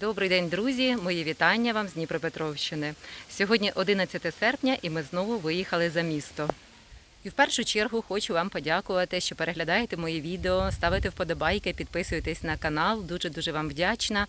Добрий день, друзі! Мої вітання вам з Дніпропетровщини. Сьогодні 11 серпня, і ми знову виїхали за місто. І в першу чергу хочу вам подякувати, що переглядаєте мої відео, ставите вподобайки, підписуєтесь на канал. Дуже дуже вам вдячна.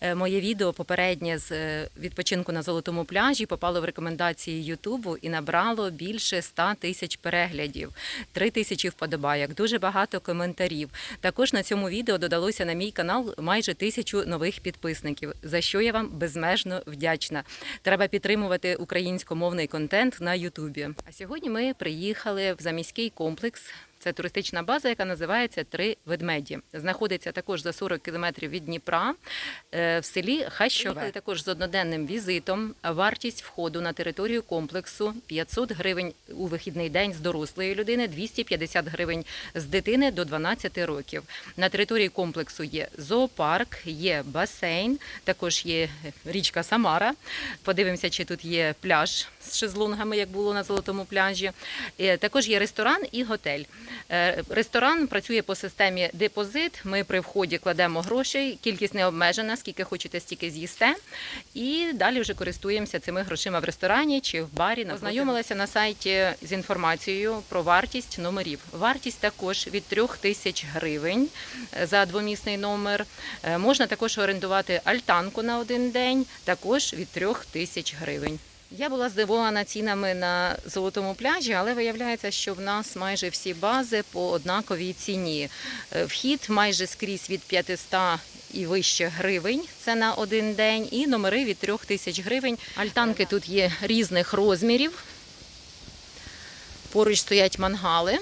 Е, Моє відео попереднє з е, відпочинку на золотому пляжі попало в рекомендації Ютубу і набрало більше 100 тисяч переглядів, 3 тисячі вподобайок, дуже багато коментарів. Також на цьому відео додалося на мій канал майже тисячу нових підписників, за що я вам безмежно вдячна. Треба підтримувати українськомовний контент на Ютубі. А сьогодні ми приїхали в заміський комплекс. Це туристична база, яка називається Три ведмеді. Знаходиться також за 40 кілометрів від Дніпра е, в селі Хащове. Також з одноденним візитом. Вартість входу на територію комплексу 500 гривень у вихідний день з дорослої людини, 250 гривень з дитини до 12 років. На території комплексу є зоопарк, є басейн, також є річка Самара. Подивимося, чи тут є пляж з шезлонгами, як було на золотому пляжі. Е, Також є ресторан і готель. Е, Ресторан працює по системі депозит. Ми при вході кладемо гроші, кількість не обмежена, скільки хочете, стільки з'їсте. І далі вже користуємося цими грошима в ресторані чи в барі. Познайомилася на сайті з інформацією про вартість номерів. Вартість також від 3 тисяч гривень е, за двомісний номер. Е, Можна також орендувати альтанку на один день, також від 3 тисяч гривень. Я була здивована цінами на золотому пляжі, але виявляється, що в нас майже всі бази по однаковій ціні. Е, Вхід майже скрізь від 500 і вище гривень. Це на один день, і номери від 3 тисяч гривень. Альтанки тут є різних розмірів. Поруч стоять мангали.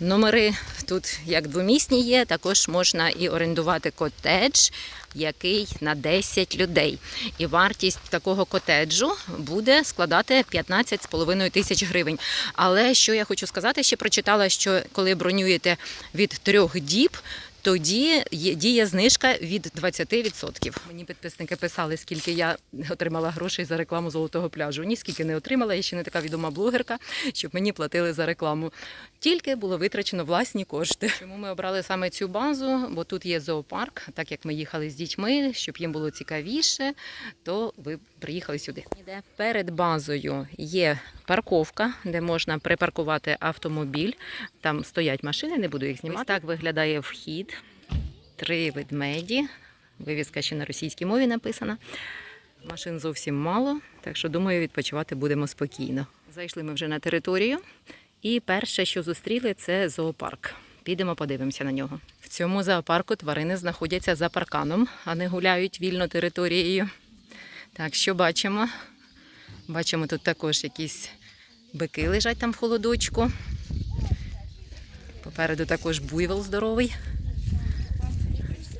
Номери тут як двомісні є, також можна і орендувати котедж, який на 10 людей. І вартість такого котеджу буде складати 15,5 тисяч гривень. Але що я хочу сказати, ще прочитала, що коли бронюєте від трьох діб, тоді діє знижка від 20%. Мені підписники писали, скільки я отримала грошей за рекламу золотого пляжу. Ні, скільки не отримала. Я ще не така відома блогерка, щоб мені платили за рекламу. Тільки було витрачено власні кошти. Чому ми обрали саме цю базу? Бо тут є зоопарк, так як ми їхали з дітьми, щоб їм було цікавіше, то ви приїхали сюди. Перед базою є парковка, де можна припаркувати автомобіль. Там стоять машини, не буду їх знімати. Ось так виглядає вхід. Три ведмеді. Вивіска ще на російській мові написана. Машин зовсім мало, так що думаю, відпочивати будемо спокійно. Зайшли ми вже на територію, і перше, що зустріли, це зоопарк. Підемо подивимося на нього. В цьому зоопарку тварини знаходяться за парканом, а не гуляють вільно територією. Так, що бачимо? Бачимо тут також якісь бики лежать там в холодочку. Попереду також буйвол здоровий.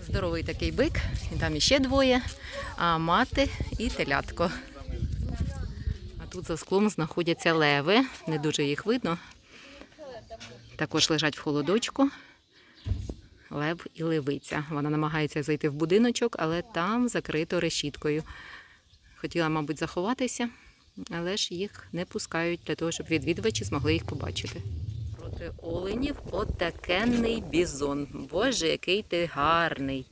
Здоровий такий бик, і там іще двоє, а мати і телятко. А тут за склом знаходяться леви, не дуже їх видно. Також лежать в холодочку. Лев і левиця. Вона намагається зайти в будиночок, але там закрито решіткою. Хотіла, мабуть, заховатися, але ж їх не пускають для того, щоб відвідувачі змогли їх побачити. Проти оленів отакенний бізон. Боже, який ти гарний,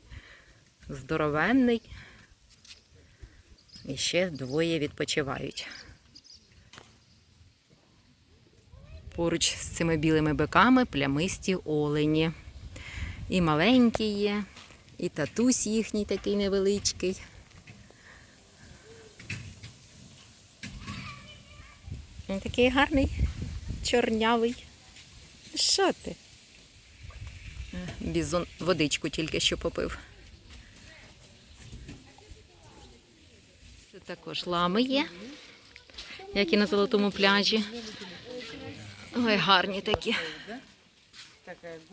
здоровенний. І ще двоє відпочивають. Поруч з цими білими биками плямисті олені. І маленькі є, і татусь їхній такий невеличкий. Він такий гарний, чорнявий. Що ти? Бізон водичку тільки що попив. Тут також лами є, як і на золотому пляжі. Ой, гарні такі.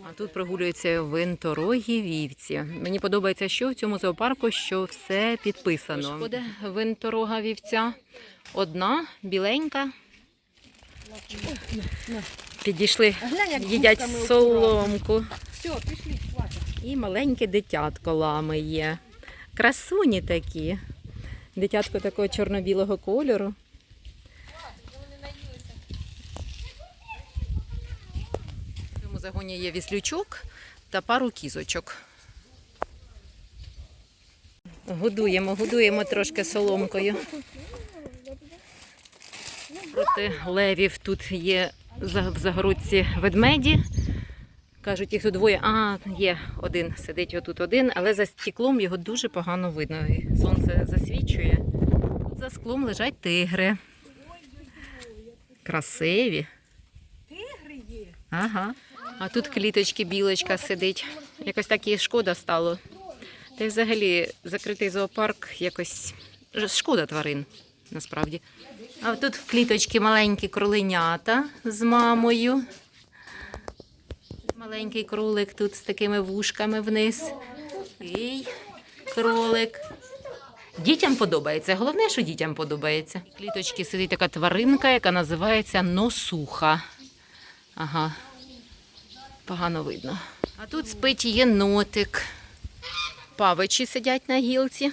А тут прогулюються винторогі вівці. Мені подобається, що в цьому зоопарку, що все підписано. Буде винторога вівця. Одна біленька. Підійшли, їдять соломку. Все, пішли. І маленьке дитятко лами є. Красуні такі. Дитятко такого чорно-білого кольору. В цьому загоні є віслючок та пару кізочок. Годуємо, годуємо трошки соломкою. Проти левів тут є в загородці ведмеді. Кажуть, їх тут двоє. А, є один, сидить отут один, але за стеклом його дуже погано видно. І Сонце засвічує. Тут за склом лежать тигри. Красиві. Тигри є. Ага. А тут кліточки білочка сидить. Якось так їй шкода стало. Та й взагалі закритий зоопарк якось шкода тварин, насправді. А тут в кліточці маленькі кроленята з мамою. Маленький кролик тут з такими вушками вниз. І кролик. Дітям подобається. Головне, що дітям подобається. В кліточці сидить така тваринка, яка називається носуха. Ага. Погано видно. А тут спить єнотик. Павичі сидять на гілці.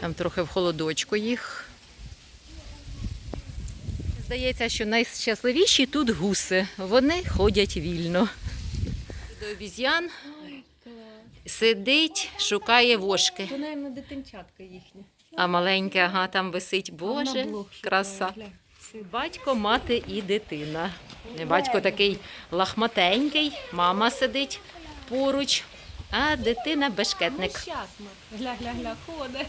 Там трохи в холодочку їх. Здається, що найщасливіші тут гуси. Вони ходять вільно. До обіз'ян сидить, шукає вошки. То, мабуть, дитинчатка їхня. А маленьке, ага, там висить. Боже, краса. Батько, мати і дитина. Батько такий лахматенький, мама сидить поруч, а дитина бешкетник. Нещасна. Гля, гля, гля, ходить.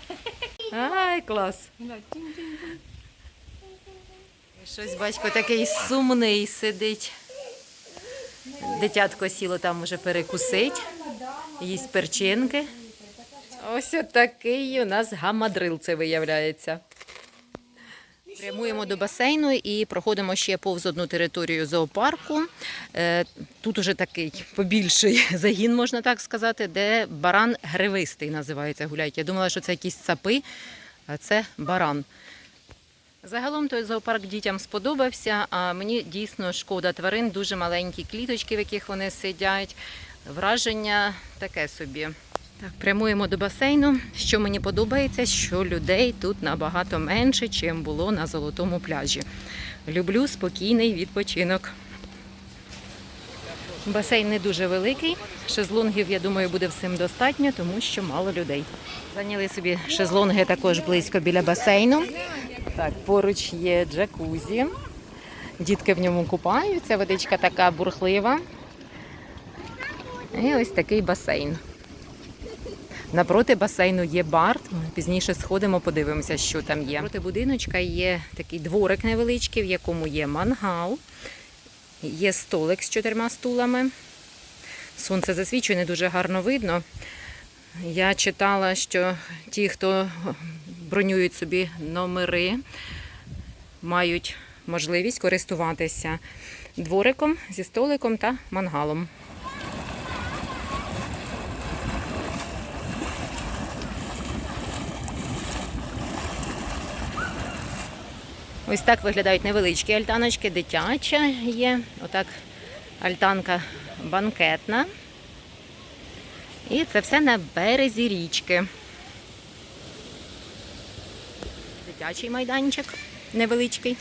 Ай, клас. Щось батько такий сумний сидить. Дитятко сіло там уже перекусить, їсть перчинки. Ось такий у нас гамадрил це виявляється. Прямуємо до басейну і проходимо ще повз одну територію зоопарку. Е, Тут уже такий побільший загін, можна так сказати, де баран гривистий називається гуляють. Я думала, що це якісь цапи, а це баран. Загалом той зоопарк дітям сподобався, а мені дійсно шкода тварин, дуже маленькі кліточки, в яких вони сидять. Враження таке собі. Так, прямуємо до басейну. Що мені подобається, що людей тут набагато менше, чим було на золотому пляжі. Люблю спокійний відпочинок. Басейн не дуже великий. Шезлонгів, я думаю, буде всім достатньо, тому що мало людей. Зайняли собі шезлонги також близько біля басейну. Так, поруч є джакузі. Дітки в ньому купаються, водичка така бурхлива. І ось такий басейн. Напроти басейну є бар. Пізніше сходимо, подивимося, що там є. Проти будиночка є такий дворик невеличкий, в якому є мангал, є столик з чотирма стулами. Сонце засвічує, не дуже гарно видно. Я читала, що ті, хто бронюють собі номери, мають можливість користуватися двориком зі столиком та мангалом. Ось так виглядають невеличкі альтаночки, дитяча є. Отак альтанка банкетна. І це все на березі річки. Дитячий майданчик невеличкий.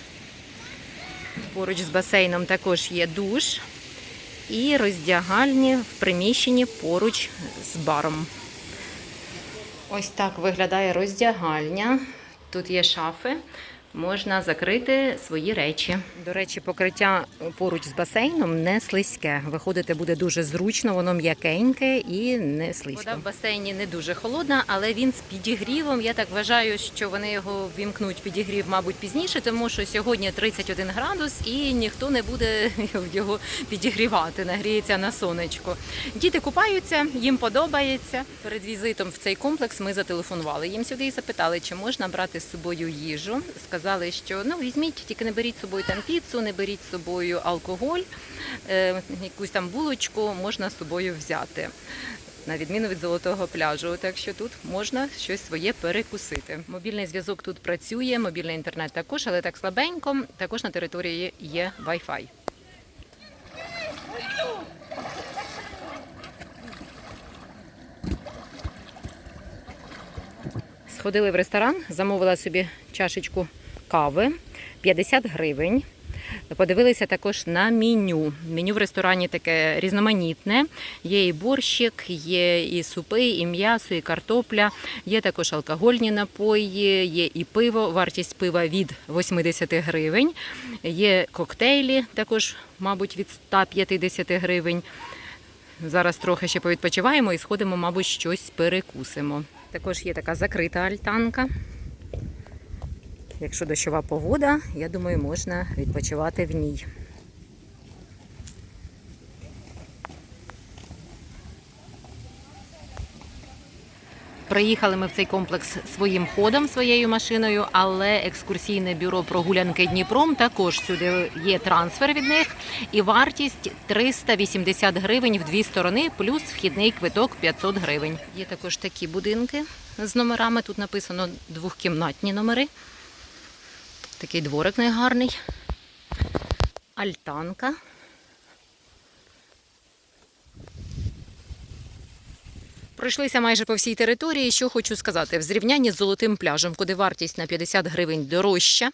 Поруч з басейном також є душ і роздягальні в приміщенні поруч з баром. Ось так виглядає роздягальня. Тут є шафи. Можна закрити свої речі. До речі, покриття поруч з басейном не слизьке. Виходити буде дуже зручно, воно м'якеньке і не слизько. Вода в басейні не дуже холодна, але він з підігрівом. Я так вважаю, що вони його вімкнуть підігрів, мабуть, пізніше, тому що сьогодні 31 градус і ніхто не буде його підігрівати, нагріється на сонечко. Діти купаються, їм подобається. Перед візитом в цей комплекс ми зателефонували їм сюди і запитали, чи можна брати з собою їжу. Сказали, що ну візьміть, тільки не беріть з собою там піцу, не беріть з собою алкоголь, е, якусь там булочку можна з собою взяти. На відміну від золотого пляжу, так що тут можна щось своє перекусити. Мобільний зв'язок тут працює, мобільний інтернет також, але так слабенько. Також на території є Wi-Fi. Сходили в ресторан, замовила собі чашечку кави 50 гривень. Подивилися також на меню. Меню в ресторані таке різноманітне. Є і борщик, є і супи, і м'ясо, і картопля. Є також алкогольні напої, є і пиво. Вартість пива від 80 гривень. Є коктейлі, також, мабуть, від 150 гривень. Зараз трохи ще повідпочиваємо і сходимо, мабуть, щось перекусимо. Також є така закрита альтанка. Якщо дощова погода, я думаю, можна відпочивати в ній. Приїхали ми в цей комплекс своїм ходом, своєю машиною, але екскурсійне бюро прогулянки Дніпром також сюди є трансфер від них. І вартість 380 гривень в дві сторони, плюс вхідний квиток 500 гривень. Є також такі будинки з номерами. Тут написано двохкімнатні номери. Такий дворик найгарний. Альтанка. Пройшлися майже по всій території. Що хочу сказати, в зрівнянні з золотим пляжем, куди вартість на 50 гривень дорожча,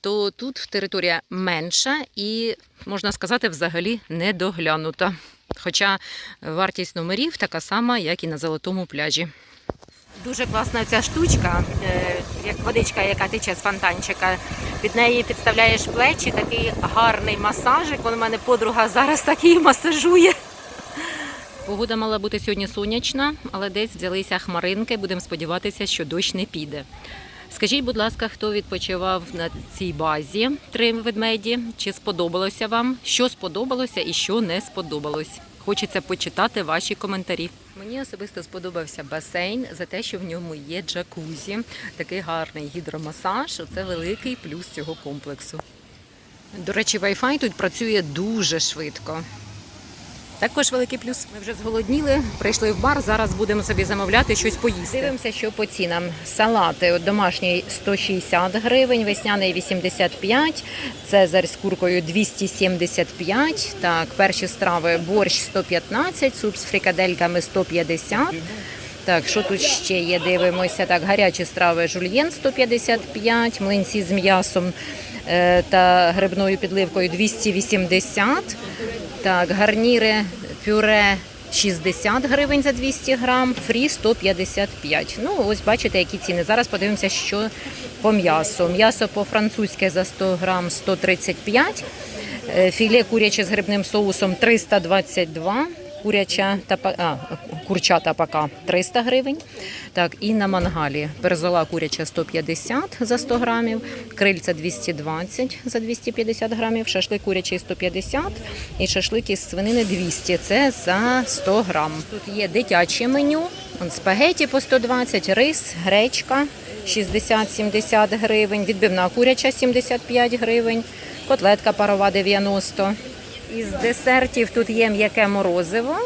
то тут територія менша і, можна сказати, взагалі недоглянута. Хоча вартість номерів така сама, як і на золотому пляжі. Дуже класна ця штучка, е, як водичка, яка тече з фонтанчика. Під неї підставляєш плечі, такий гарний масажик. Вон у мене подруга зараз такий масажує. Погода мала бути сьогодні сонячна, але десь взялися хмаринки. Будемо сподіватися, що дощ не піде. Скажіть, будь ласка, хто відпочивав на цій базі три ведмеді? Чи сподобалося вам? Що сподобалося і що не сподобалось? Хочеться почитати ваші коментарі. Мені особисто сподобався басейн за те, що в ньому є джакузі, такий гарний гідромасаж. Це великий плюс цього комплексу. До речі, Wi-Fi тут працює дуже швидко. Також великий плюс. Ми вже зголодніли, прийшли в бар. Зараз будемо собі замовляти щось поїсти. Дивимося, що по цінам. Салати от домашній 160 гривень, весняний 85, цезарь з куркою 275. Так, перші страви борщ 115, суп з фрикадельками 150. Так, що тут ще є? Дивимося. Так, гарячі страви жульєн 155, млинці з м'ясом е, та грибною підливкою 280. Так, гарніри пюре 60 гривень за 200 грам, фрі 155. Ну, ось бачите, які ціни. Зараз подивимося, що по м'ясу. М'ясо по-французьке за 100 грам 135, е, філе куряче з грибним соусом 322, куряча та а, курча тапака 300 гривень. Так, і на мангалі перзола куряча 150 за 100 грамів, крильця 220 за 250 грамів, шашлик курячий 150 і шашлик із свинини 200. Це за 100 грам. Тут є дитяче меню, спагеті по 120, рис, гречка 60-70 гривень, відбивна куряча 75 гривень, котлетка парова 90 із десертів тут є м'яке морозиво,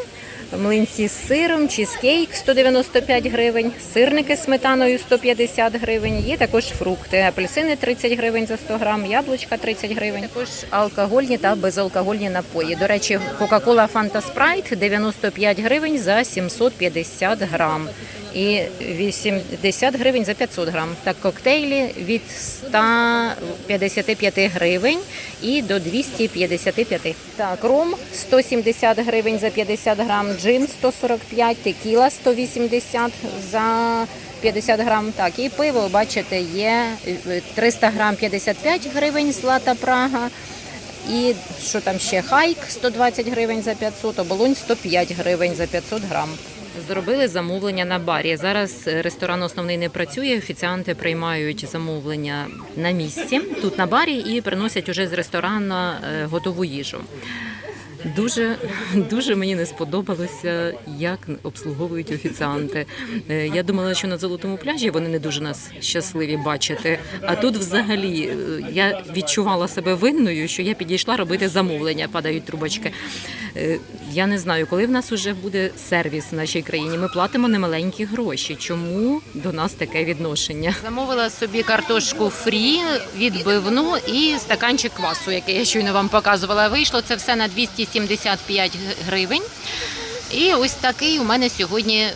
млинці з сиром, чизкейк 195 гривень, сирники з сметаною 150 гривень. Є також фрукти, апельсини 30 гривень за 100 грам, яблучка 30 гривень. Також алкогольні та безалкогольні напої. До речі, Кока-Кола Фанта Спрайт 95 гривень за 750 грам. І 80 гривень за 500 грам. Так, коктейлі від 155 гривень і до 255. Так, ром 170 гривень за 50 грам, джин 145, текіла 180 за 50 грам. Так, і пиво, бачите, є е, 300 грам 55 гривень, злата Прага. І що там ще? Хайк 120 гривень за 500, оболонь 105 гривень за 500 грам. Зробили замовлення на барі. Зараз ресторан основний не працює. Офіціанти приймають замовлення на місці тут на барі і приносять уже з ресторану е, готову їжу. Дуже дуже мені не сподобалося, як обслуговують офіціанти. Е, Я думала, що на золотому пляжі вони не дуже нас щасливі бачити. А тут, взагалі, е, я відчувала себе винною, що я підійшла робити замовлення, падають трубочки. Е, Я не знаю, коли в нас вже буде сервіс в нашій країні. Ми платимо немаленькі гроші. Чому до нас таке відношення? Замовила собі картошку фрі, відбивну і стаканчик квасу, який я щойно вам показувала. Вийшло це все на 275 гривень. І ось такий у мене сьогодні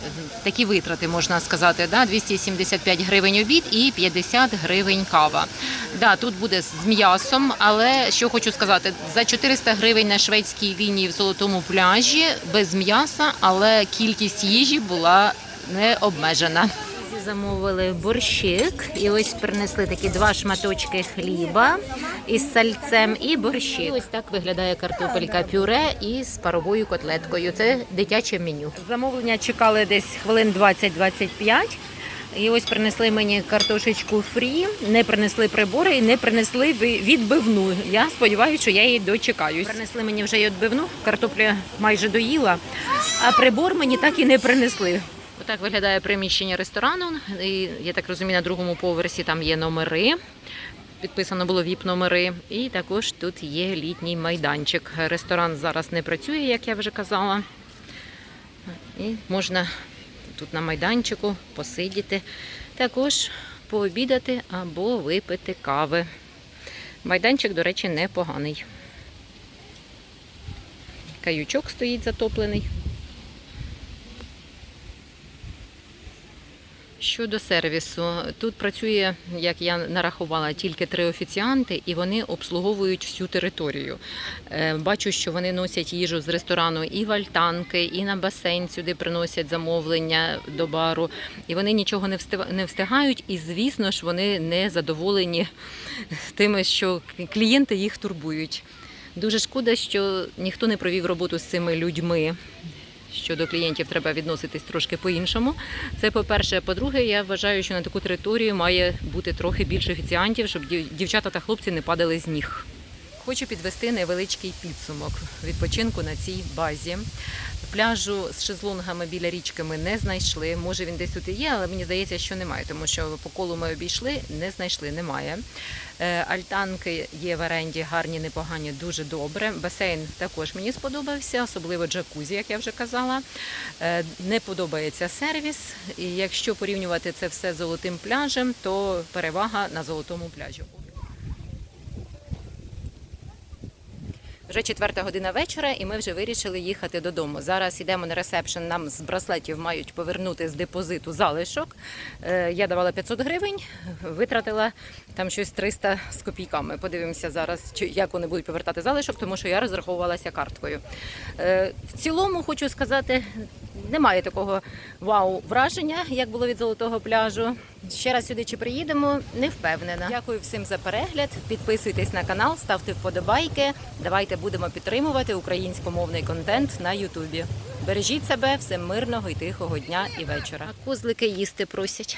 такі витрати, можна сказати. Да? 275 гривень обід і 50 гривень кава. Да, тут буде з м'ясом, але що хочу сказати, за 400 гривень на шведській лінії в золотому пляжі без м'яса, але кількість їжі була не обмежена. Замовили борщик і ось принесли такі два шматочки хліба із сальцем і борщик. І ось так виглядає картопелька пюре із паровою котлеткою. Це дитяче меню. Замовлення чекали десь хвилин 20-25. І ось принесли мені картошечку фрі, не принесли прибори і не принесли відбивну. Я сподіваюся, що я її дочекаюсь. Принесли мені вже й відбивну, картопля майже доїла, а прибор мені так і не принесли. Отак виглядає приміщення ресторану. І, я так розумію, на другому поверсі там є номери. Підписано було віп-номери. І також тут є літній майданчик. Ресторан зараз не працює, як я вже казала. І можна тут на майданчику посидіти, також пообідати або випити кави. Майданчик, до речі, непоганий. Каючок стоїть затоплений. Щодо сервісу, тут працює, як я нарахувала, тільки три офіціанти, і вони обслуговують всю територію. Е, Бачу, що вони носять їжу з ресторану і в альтанки, і на басейн сюди приносять замовлення до бару. І вони нічого не встиг- не встигають. І звісно ж, вони не задоволені тим, що клієнти їх турбують. Дуже шкода, що ніхто не провів роботу з цими людьми. Щодо клієнтів треба відноситись трошки по-іншому. Це по-перше. По-друге, я вважаю, що на таку територію має бути трохи більше офіціантів, щоб дівчата та хлопці не падали з ніг. Хочу підвести невеличкий підсумок відпочинку на цій базі. Пляжу з шезлонгами біля річки ми не знайшли. Може він десь тут і є, але мені здається, що немає, тому що по колу ми обійшли, не знайшли, немає. Е, Альтанки є в оренді, гарні, непогані, дуже добре. Басейн також мені сподобався, особливо джакузі, як я вже казала. Е, Не подобається сервіс. І якщо порівнювати це все з золотим пляжем, то перевага на золотому пляжі. Вже четверта година вечора, і ми вже вирішили їхати додому. Зараз йдемо на ресепшн. Нам з браслетів мають повернути з депозиту залишок. Е, Я давала 500 гривень, витратила там щось 300 з копійками. Подивимося зараз, як вони будуть повертати залишок, тому що я розраховувалася карткою. Е, В цілому хочу сказати, немає такого вау враження, як було від золотого пляжу. Ще раз сюди чи приїдемо, не впевнена. Дякую всім за перегляд. Підписуйтесь на канал, ставте вподобайки. Давайте будемо підтримувати українськомовний контент на Ютубі. Бережіть себе, всім мирного і тихого дня і вечора. А Козлики їсти просять.